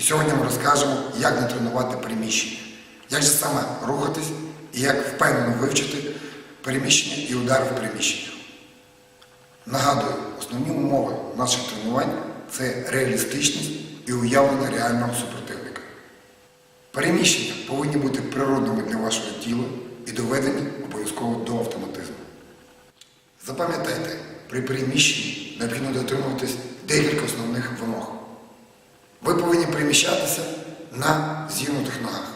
І сьогодні ми розкажемо, як не тренувати переміщення, як же саме рухатись і як впевнено вивчити переміщення і удари в переміщеннях. Нагадую, основні умови наших тренувань це реалістичність і уявлення реального супротивника. Переміщення повинні бути природними для вашого тіла і доведені обов'язково до автоматизму. Запам'ятайте, при переміщенні необхідно дотримуватись декілька основних вимог. Ви повинні переміщатися на зігнутих ногах.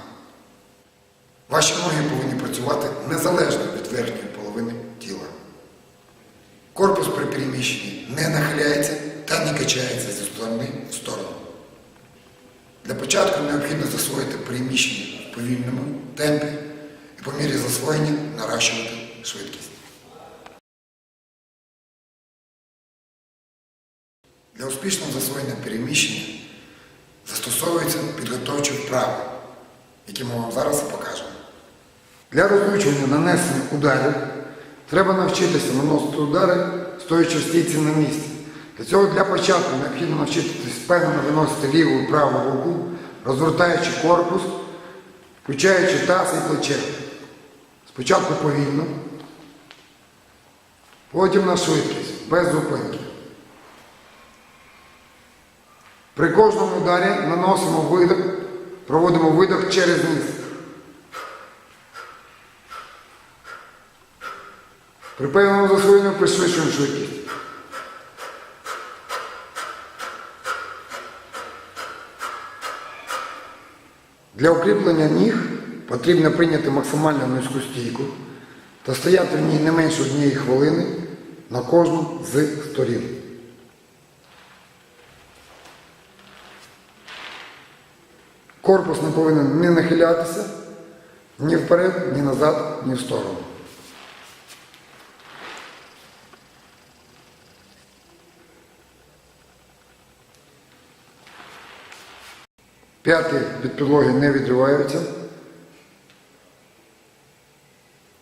Ваші ноги повинні працювати незалежно від верхньої половини тіла. Корпус при переміщенні не нахиляється та не качається зі сторони в сторону. Для початку необхідно засвоїти переміщення в повільному темпі і по мірі засвоєння наращувати швидкість. Для успішного засвоєння переміщення застосовуються підготовчі вправи, які ми вам зараз покажемо. Для розлючування нанесення ударів треба навчитися наносити удари, стоячи в стійці на місці. Для цього для початку необхідно навчитися впевнено виносити ліву і праву руку, розвертаючи корпус, включаючи таз і плече. Спочатку повільно, потім на швидкість, без зупинки. При кожному ударі наносимо видох, проводимо видох через ніс. При певному засвоєнні пришвидшуємо швидкість. Для укріплення ніг потрібно прийняти максимально низьку стійку та стояти в ній не менше однієї хвилини на кожну з сторін. Корпус не повинен ні нахилятися, ні вперед, ні назад, ні в сторону. П'яти від підлоги не відриваються.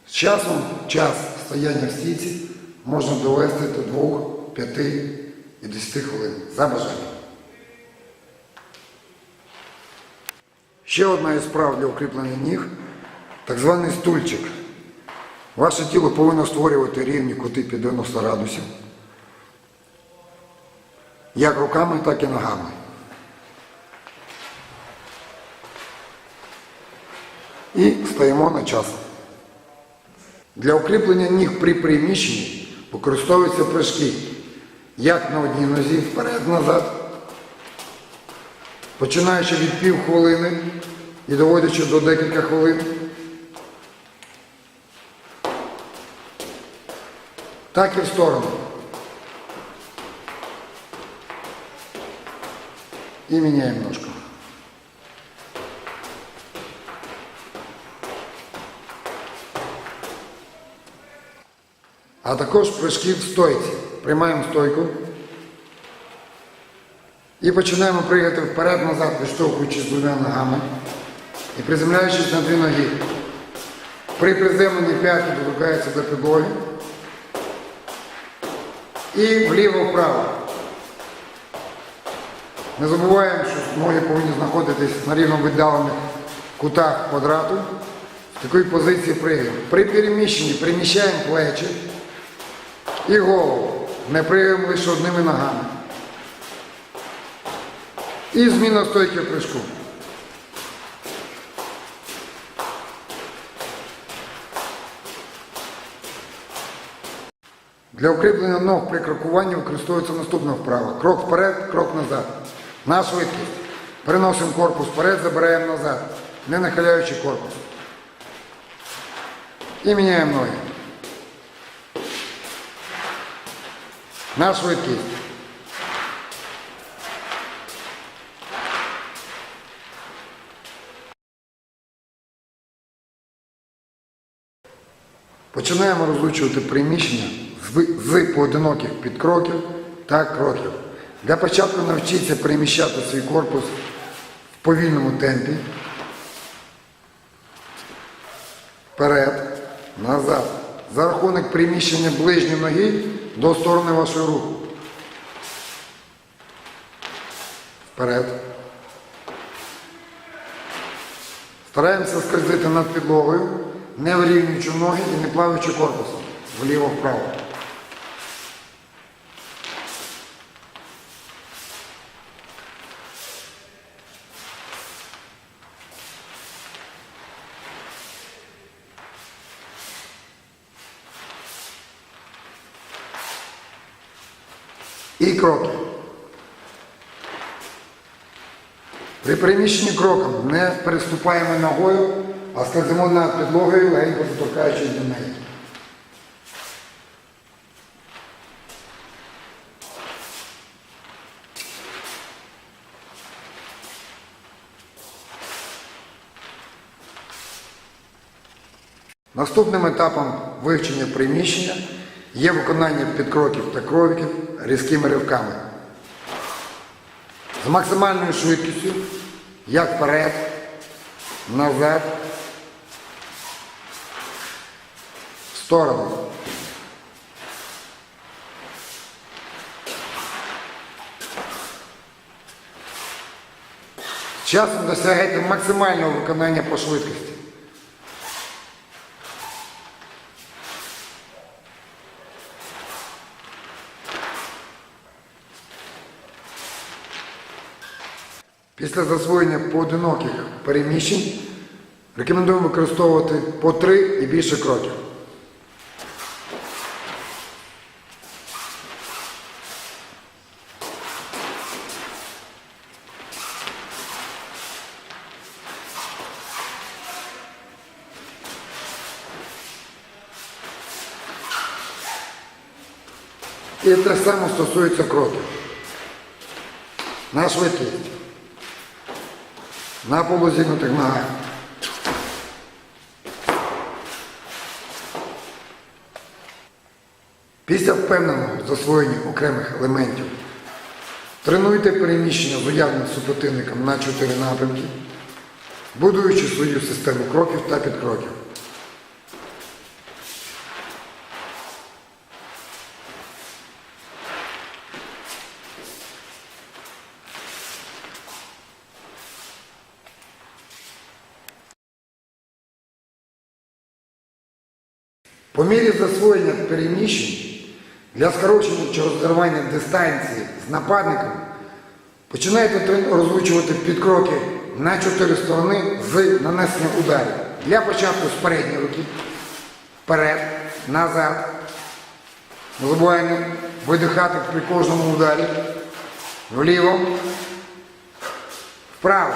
З часом час стояння в стійці можна довести до 2, 5 і 10 хвилин за бажанням. Ще одна із справ для укріплення ніг так званий стульчик. Ваше тіло повинно створювати рівні кути під 90 градусів. Як руками, так і ногами. І стаємо на час. Для укріплення ніг при приміщенні використовуються прыжки. Як на одній нозі вперед-назад, починаючи від пів хвилини і доводячи до декілька хвилин. Так і в сторону. І міняємо ножку. А також прыжки в стойці. Приймаємо стойку. І починаємо пригати вперед-назад, виштовхуючись двома ногами і приземляючись на дві ноги. При приземленні п'яти доторкаються до підлоги. І вліво-вправо. Не забуваємо, що ноги повинні знаходитись на рівно віддалених кутах квадрату. В такій позиції пригаємо. При переміщенні переміщаємо плечі і голову. Не пригаємо лише одними ногами. І зміна стойки в прыжку. Для укріплення ног при крокуванні використовується наступна вправа. Крок вперед, крок назад. На швидкість. Переносимо корпус вперед, забираємо назад, не нахиляючи корпус. І міняємо ноги. На швидкість. Починаємо розлучувати приміщення з, з поодиноких підкроків та кроків. Для початку навчіться переміщати свій корпус в повільному темпі. Вперед, назад. За рахунок приміщення ближньої ноги до сторони вашого руху. Вперед. Стараємося скользити над підлогою, не вирівнюючи ноги і не плаваючи корпусом вліво-вправо. І кроки. При переміщенні кроком не переступаємо ногою, а скользимо над підлогою, легенько доторкаючись до неї. Наступним етапом вивчення приміщення є виконання підкроків та кроків різкими ривками. З максимальною швидкістю, як вперед, назад, сторону. Часом досягаєте максимального виконання по швидкості. Після засвоєння поодиноких переміщень рекомендуємо використовувати по три і більше кроків. І те саме стосується кроків. На швидкість. На полузігнутих ногах. Після впевненого засвоєння окремих елементів тренуйте переміщення з уявним супротивником на чотири напрямки, будуючи свою систему кроків та підкроків. По мірі засвоєння переміщень для скорочення чи розривання дистанції з нападником починаєте розлучувати підкроки на чотири сторони з нанесенням ударів. Для початку з передньої руки, вперед, назад. Не забуваємо видихати при кожному ударі. Вліво, вправо.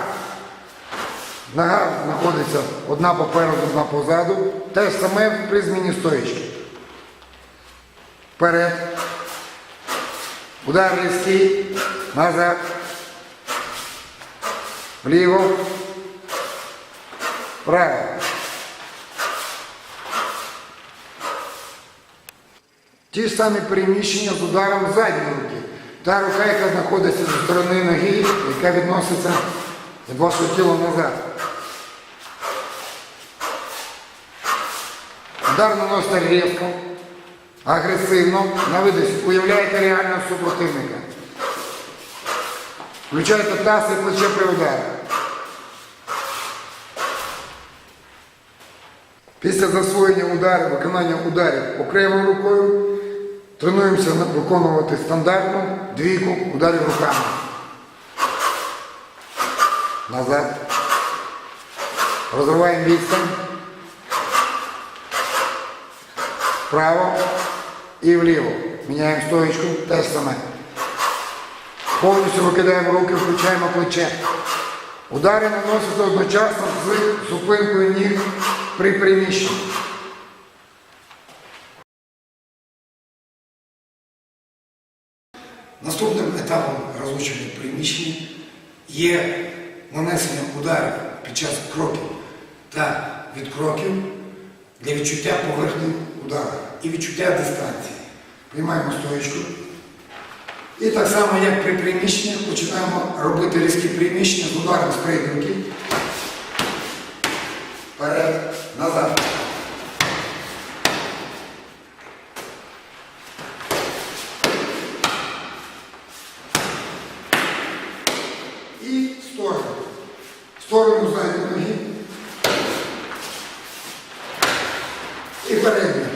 Нога знаходиться одна попереду, одна позаду. Те ж саме при зміні стоїчки. Вперед. Удар різкий. Назад. Вліво. Вправо. Ті ж самі переміщення з ударом задньої руки. Та рука, яка знаходиться зі сторони ноги, яка відноситься від вашого тіла назад. Удар наносите різко, агресивно, навидись, уявляєте реального супротивника. Включаєте таз і плече при ударі. Після засвоєння ударів, виконання ударів окремою рукою, тренуємося виконувати стандартну двійку ударів руками. Назад. Розриваємо відстань. Вправо. і вліво. Міняємо стоечку, те саме. Повністю викидаємо руки, включаємо плече. Удари наносяться одночасно з зупинкою ніг при приміщенні. Наступним етапом розлучення приміщення є нанесення ударів під час кроків та від кроків для відчуття поверхні удара і відчуття дистанції. Приймаємо стоечку. І так само, як при приміщенні, починаємо робити різкі приміщення з ударом з передньої руки. Вперед, назад. І в сторону. В сторону задньої ноги. І передню.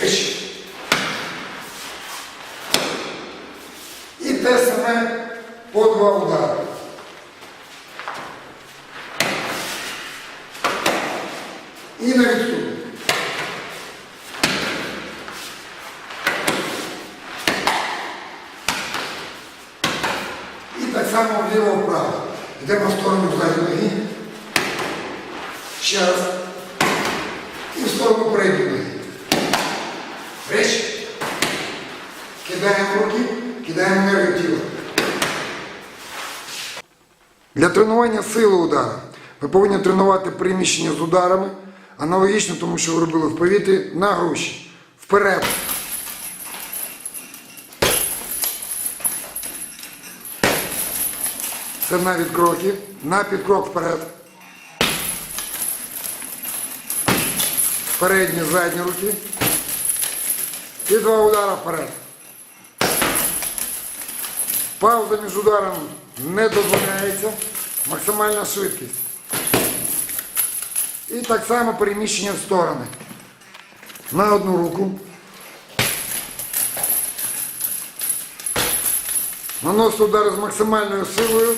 Речі. І те саме по два удари. І на відступ. І так само вліво-вправо. Йдемо в сторону задньої ноги. Ще раз. І в сторону передньої ноги. Речі. Кидаємо руки, кидаємо енергію тіла. Для тренування сили удару ви повинні тренувати приміщення з ударами, аналогічно тому, що ви робили в повітрі, на груші. Вперед. Це на відкроки. На підкрок вперед. Передні, задні руки. І два удара вперед. Пауза між ударом не дозволяється. Максимальна швидкість. І так само переміщення в сторони. На одну руку. Наносить удар з максимальною силою.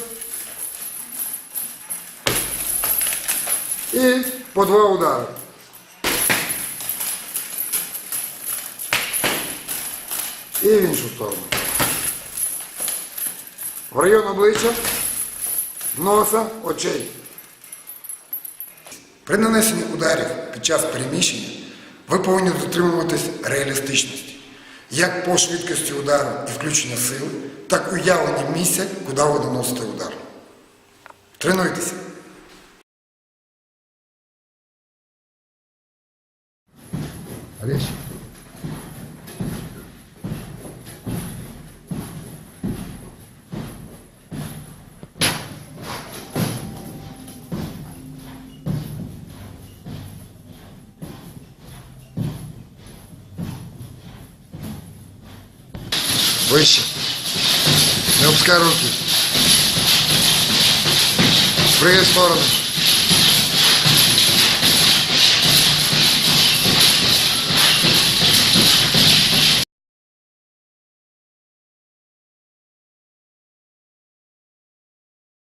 І по два удари. І в іншу сторону. В район обличчя, носа, очей. При нанесенні ударів під час переміщення ви повинні дотримуватись реалістичності. Як по швидкості удару і включення сили, так і уявлення місця, куди ви наносите удар. Тренуйтеся. Речь. Вище. Не опускай руки. В другие стороны.